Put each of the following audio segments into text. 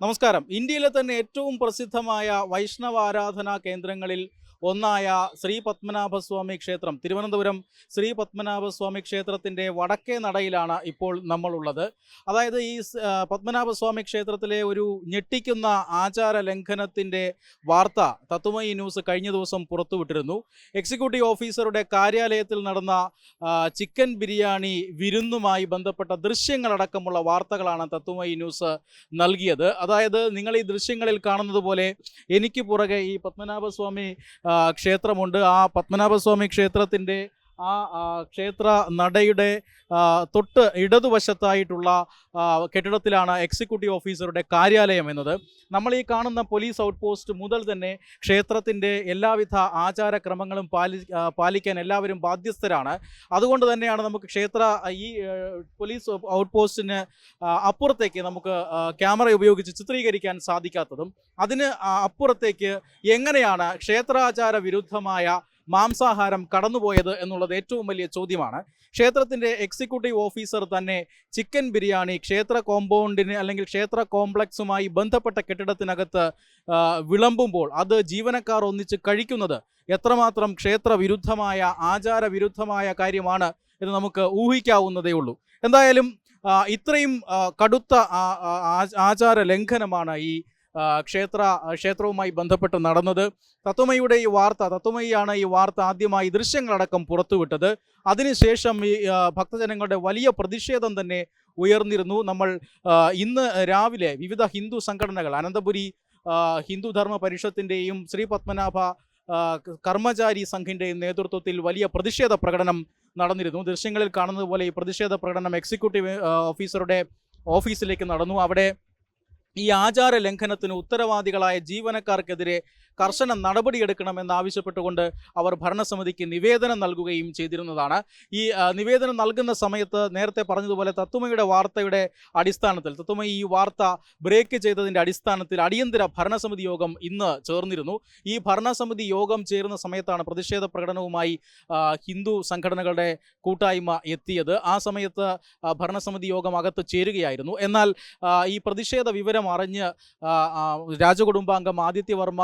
നമസ്കാരം. ഇന്ത്യയിലെ തന്നെ ഏറ്റവും പ്രസിദ്ധമായ വൈഷ്ണവ ആരാധനാ കേന്ദ്രങ്ങളിൽ ഒന്നായ ശ്രീ പത്മനാഭസ്വാമി ക്ഷേത്രം. തിരുവനന്തപുരം ശ്രീ പത്മനാഭസ്വാമി ക്ഷേത്രത്തിന്റെ വടക്കേ നടയിലാണ് ഇപ്പോൾ നമ്മളുള്ളത്. അതായത് ഈ പത്മനാഭസ്വാമി ക്ഷേത്രത്തിലെ ഒരു ഞെട്ടിക്കുന്ന ആചാര ലംഘനത്തിന്റെ വാർത്ത തത്വമയി ന്യൂസ് കഴിഞ്ഞ ദിവസം പുറത്തുവിട്ടിരുന്നു. എക്സിക്യൂട്ടീവ് ഓഫീസറുടെ കാര്യാലയത്തിൽ നടന്ന ചിക്കൻ ബിരിയാണി വിരുന്നുമായി ബന്ധപ്പെട്ട ദൃശ്യങ്ങളടക്കമുള്ള വാർത്തകളാണ് തത്വമയി ന്യൂസ് നൽകിയത്. അതായത് നിങ്ങൾ ഈ ദൃശ്യങ്ങളിൽ കാണുന്നത് പോലെ എനിക്ക് പുറകെ ഈ പത്മനാഭസ്വാമി ക്ഷേത്രമുണ്ട്. ആ പത്മനാഭസ്വാമി ക്ഷേത്രത്തിന്റെ ആ ക്ഷേത്ര നടയുടെ തൊട്ട് ഇടതുവശത്തായിട്ടുള്ള കെട്ടിടത്തിലാണ് എക്സിക്യൂട്ടീവ് ഓഫീസറുടെ കാര്യാലയം എന്നത്. നമ്മൾ ഈ കാണുന്ന പോലീസ് ഔട്ട് പോസ്റ്റ് മുതൽ തന്നെ ക്ഷേത്രത്തിന്റെ എല്ലാവിധ ആചാരക്രമങ്ങളും പാലി പാലിക്കാൻ എല്ലാവരും ബാധ്യസ്ഥരാണ്. അതുകൊണ്ട് തന്നെയാണ് നമുക്ക് ക്ഷേത്ര ഈ പോലീസ് ഔട്ട് പോസ്റ്റിന് അപ്പുറത്തേക്ക് നമുക്ക് ക്യാമറ ഉപയോഗിച്ച് ചിത്രീകരിക്കാൻ സാധിക്കാത്തതും അതിന് അപ്പുറത്തേക്ക് എങ്ങനെയാണ് ക്ഷേത്രാചാര വിരുദ്ധമായ മാംസാഹാരം കടന്നുപോയത് എന്നുള്ളത് ഏറ്റവും വലിയ ചോദ്യമാണ്. ക്ഷേത്രത്തിന്റെ എക്സിക്യൂട്ടീവ് ഓഫീസർ തന്നെ ചിക്കൻ ബിരിയാണി ക്ഷേത്ര കോമ്പൗണ്ടിന് അല്ലെങ്കിൽ ക്ഷേത്ര കോംപ്ലക്സുമായി ബന്ധപ്പെട്ട കെട്ടിടത്തിനകത്ത് വിളമ്പുമ്പോൾ അത് ജീവനക്കാർ ഒന്നിച്ച് കഴിക്കുന്നത് എത്രമാത്രം ക്ഷേത്ര വിരുദ്ധമായ ആചാര വിരുദ്ധമായ കാര്യമാണ് എന്ന് നമുക്ക് ഊഹിക്കാവുന്നതേ ഉള്ളൂ. എന്തായാലും ഇത്രയും കടുത്ത ആചാര ലംഘനമാണ് ഈ ക്ഷേത്ര ക്ഷേത്രവുമായി ബന്ധപ്പെട്ട് നടന്നത്. തത്വമയുടെ ഈ വാർത്ത തത്വമയാണ് ഈ വാർത്ത ആദ്യമായി ദൃശ്യങ്ങളടക്കം പുറത്തുവിട്ടത്. അതിനുശേഷം ഈ ഭക്തജനങ്ങളുടെ വലിയ പ്രതിഷേധം തന്നെ ഉയർന്നിരുന്നു. നമ്മൾ ഇന്ന് രാവിലെ വിവിധ ഹിന്ദു സംഘടനകൾ അനന്തപുരി ഹിന്ദു ധർമ്മ പരിഷത്തിന്റെയും ശ്രീ പത്മനാഭ കർമ്മചാരി സംഘിന്റെയും നേതൃത്വത്തിൽ വലിയ പ്രതിഷേധ പ്രകടനം നടന്നിരുന്നു. ദൃശ്യങ്ങളിൽ കാണുന്നതുപോലെ ഈ പ്രതിഷേധ പ്രകടനം എക്സിക്യൂട്ടീവ് ഓഫീസറുടെ ഓഫീസിലേക്ക് നടന്നു. അവിടെ ഈ ആചാര ലംഘനത്തിന് ഉത്തരവാദികളായ ജീവനക്കാർക്കെതിരെ കർശന നടപടിയെടുക്കണമെന്ന് ആവശ്യപ്പെട്ടുകൊണ്ട് അവർ ഭരണസമിതിക്ക് നിവേദനം നൽകുകയും ചെയ്തിരുന്നതാണ്. ഈ നിവേദനം നൽകുന്ന സമയത്ത് നേരത്തെ പറഞ്ഞതുപോലെ തത്തുമയുടെ വാർത്തയുടെ അടിസ്ഥാനത്തിൽ തത്വമയി ഈ വാർത്ത ബ്രേക്ക് ചെയ്തതിന്റെ അടിസ്ഥാനത്തിൽ അടിയന്തര ഭരണസമിതി യോഗം ഇന്ന് ചേർന്നിരുന്നു. ഈ ഭരണസമിതി യോഗം ചേരുന്ന സമയത്താണ് പ്രതിഷേധ പ്രകടനവുമായി ഹിന്ദു സംഘടനകളുടെ കൂട്ടായ്മ എത്തിയത്. ആ സമയത്ത് ഭരണസമിതി യോഗം അകത്ത് ചേരുകയായിരുന്നു. എന്നാൽ ഈ പ്രതിഷേധ വിവരം അറിഞ്ഞ് രാജകുടുംബാംഗം ആദിത്യവർമ്മ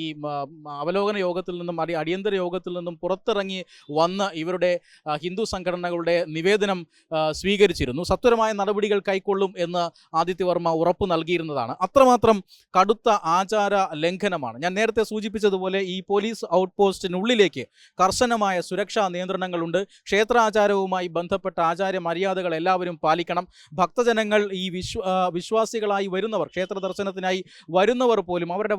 ഈ അവലോകന യോഗത്തിൽ നിന്നും അടി അടിയന്തര യോഗത്തിൽ നിന്നും പുറത്തിറങ്ങി വന്ന് ഇവരുടെ ഹിന്ദു സംഘടനകളുടെ നിവേദനം സ്വീകരിച്ചിരുന്നു. സത്വരമായ നടപടികൾ കൈക്കൊള്ളും എന്ന് ആദിത്യവർമ്മ ഉറപ്പ് നൽകിയിരുന്നതാണ്. അത്രമാത്രം കടുത്ത ആചാര ലംഘനമാണ്. ഞാൻ നേരത്തെ സൂചിപ്പിച്ചതുപോലെ ഈ പോലീസ് ഔട്ട് പോസ്റ്റിനുള്ളിലേക്ക് കർശനമായ സുരക്ഷാ നിയന്ത്രണങ്ങളുണ്ട്. ക്ഷേത്രാചാരവുമായി ബന്ധപ്പെട്ട ആചാര മര്യാദകൾ എല്ലാവരും പാലിക്കണം. ഭക്തജനങ്ങൾ ഈ വിശ്വാസികളായി വരുന്നവർ ക്ഷേത്ര ദർശനത്തിനായി വരുന്നവർ പോലും അവരുടെ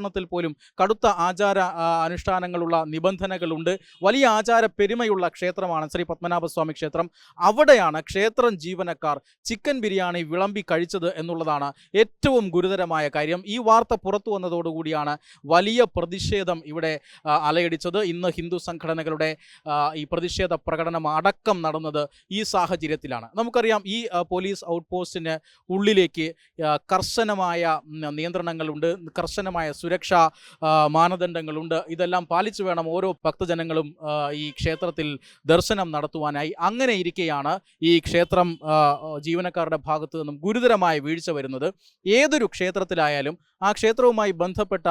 വസ്ത്രധാരണത്തിൽ പോലും കടുത്ത ആചാര അനുഷ്ഠാനങ്ങളുള്ള നിബന്ധനകളുണ്ട്. വലിയ ആചാര പെരുമയുള്ള ക്ഷേത്രമാണ് ശ്രീ പത്മനാഭസ്വാമി ക്ഷേത്രം. അവിടെയാണ് ക്ഷേത്രം ജീവനക്കാർ ചിക്കൻ ബിരിയാണി വിളമ്പി കഴിച്ചത് എന്നുള്ളതാണ് ഏറ്റവും ഗുരുതരമായ കാര്യം. ഈ വാർത്ത പുറത്തു വന്നതോടുകൂടിയാണ് വലിയ പ്രതിഷേധം ഇവിടെ അലയടിച്ചത്. ഇന്ന് ഹിന്ദു സംഘടനകളുടെ ഈ പ്രതിഷേധ പ്രകടനം അടക്കം നടന്നത് ഈ സാഹചര്യത്തിലാണ്. നമുക്കറിയാം ഈ പോലീസ് ഔട്ട് പോസ്റ്റിന് ഉള്ളിലേക്ക് കർശനമായ നിയന്ത്രണങ്ങളുണ്ട്. കർശനമായ സുരക്ഷാ ആ, മാനദണ്ഡങ്ങളുണ്ട്. ഇതെല്ലാം പാലിച്ചു വേണം ഓരോ ഭക്തജനങ്ങളും ഈ ക്ഷേത്രത്തിൽ ദർശനം നടത്തുവാനായി. അങ്ങനെ ഇരിക്കെയാണ് ഈ ക്ഷേത്രം ജീവനക്കാരുടെ ഭാഗത്തു നിന്നും ഗുരുതരമായ വീഴ്ച വരുന്നത്. ഏതൊരു ക്ഷേത്രത്തിലായാലും ആ ക്ഷേത്രവുമായി ബന്ധപ്പെട്ട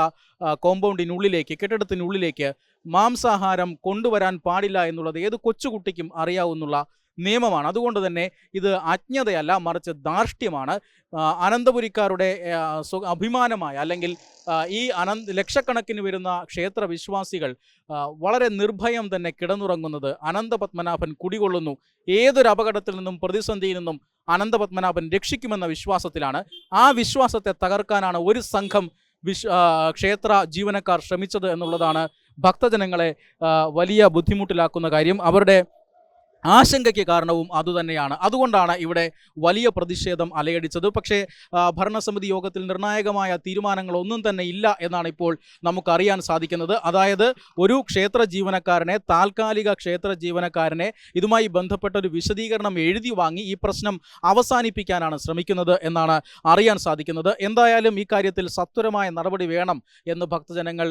കോമ്പൗണ്ടിനുള്ളിലേക്ക് കെട്ടിടത്തിനുള്ളിലേക്ക് മാംസാഹാരം കൊണ്ടുവരാൻ പാടില്ല എന്നുള്ളത് ഏത് കൊച്ചുകുട്ടിക്കും അറിയാവുന്നുള്ള നിയമമാണ്. അതുകൊണ്ട് തന്നെ ഇത് അജ്ഞതയല്ല മറിച്ച് ധാർഷ്ട്യമാണ്. അനന്തപുരിക്കാരുടെ അഭിമാനമായ അല്ലെങ്കിൽ ഈ അനന്ത ലക്ഷക്കണക്കിന് വരുന്ന ക്ഷേത്ര വിശ്വാസികൾ വളരെ നിർഭയം തന്നെ കിടന്നുറങ്ങുന്നത് അനന്തപത്മനാഭൻ കുടികൊള്ളുന്നു. ഏതൊരു അപകടത്തിൽ നിന്നും പ്രതിസന്ധിയിൽ നിന്നും അനന്തപത്മനാഭൻ രക്ഷിക്കുമെന്ന വിശ്വാസത്തിലാണ്. ആ വിശ്വാസത്തെ തകർക്കാനാണ് ഒരു സംഘം വിശ് ക്ഷേത്ര ജീവനക്കാർ ശ്രമിച്ചത് എന്നുള്ളതാണ് ഭക്തജനങ്ങളെ വലിയ ബുദ്ധിമുട്ടിലാക്കുന്ന കാര്യം. അവരുടെ ആശങ്കയ്ക്ക് കാരണവും അതുതന്നെയാണ്. അതുകൊണ്ടാണ് ഇവിടെ വലിയ പ്രതിഷേധം അലയടിച്ചത്. പക്ഷേ ഭരണസമിതി യോഗത്തിൽ നിർണായകമായ തീരുമാനങ്ങളൊന്നും തന്നെ ഇല്ല എന്നാണ് ഇപ്പോൾ നമുക്കറിയാൻ സാധിക്കുന്നത്. അതായത് ഒരു ക്ഷേത്ര ജീവനക്കാരനെ താൽക്കാലിക ക്ഷേത്ര ജീവനക്കാരനെ ഇതുമായി ബന്ധപ്പെട്ട ഒരു വിശദീകരണം എഴുതി വാങ്ങി ഈ പ്രശ്നം അവസാനിപ്പിക്കാനാണ് ശ്രമിക്കുന്നത് എന്നാണ് അറിയാൻ സാധിക്കുന്നത്. എന്തായാലും ഈ കാര്യത്തിൽ സത്വരമായ നടപടി വേണം എന്ന് ഭക്തജനങ്ങൾ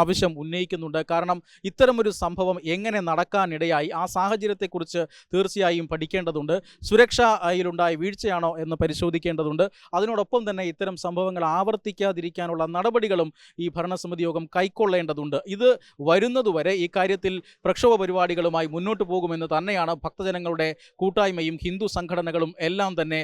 ആവശ്യം ഉന്നയിക്കുന്നുണ്ട്. കാരണം ഇത്തരമൊരു സംഭവം എങ്ങനെ നടക്കാനിടയായി ആ സാഹചര്യത്തിൽ കാര്യത്തെക്കുറിച്ച് തീർച്ചയായും പഠിക്കേണ്ടതുണ്ട്. സുരക്ഷ അതിലുണ്ടായ വീഴ്ചയാണോ എന്ന് പരിശോധിക്കേണ്ടതുണ്ട്. അതിനോടൊപ്പം തന്നെ ഇത്തരം സംഭവങ്ങൾ ആവർത്തിക്കാതിരിക്കാനുള്ള നടപടികളും ഈ ഭരണസമിതി യോഗം കൈക്കൊള്ളേണ്ടതുണ്ട്. ഇത് വരുന്നതുവരെ ഈ കാര്യത്തിൽ പ്രക്ഷോഭ പരിപാടികളുമായി മുന്നോട്ട് പോകുമെന്ന് തന്നെയാണ് ഭക്തജനങ്ങളുടെ കൂട്ടായ്മയും ഹിന്ദു സംഘടനകളും എല്ലാം തന്നെ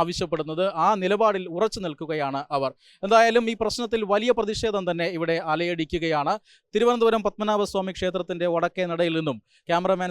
ആവശ്യപ്പെടുന്നത്. ആ നിലപാടിൽ ഉറച്ചു നിൽക്കുകയാണ് അവർ. എന്തായാലും ഈ പ്രശ്നത്തിൽ വലിയ പ്രതിഷേധം തന്നെ ഇവിടെ അലയടിക്കുകയാണ്. തിരുവനന്തപുരം പത്മനാഭസ്വാമി ക്ഷേത്രത്തിന്റെ വടക്കേ നടയിൽ നിന്നും ക്യാമറമാൻ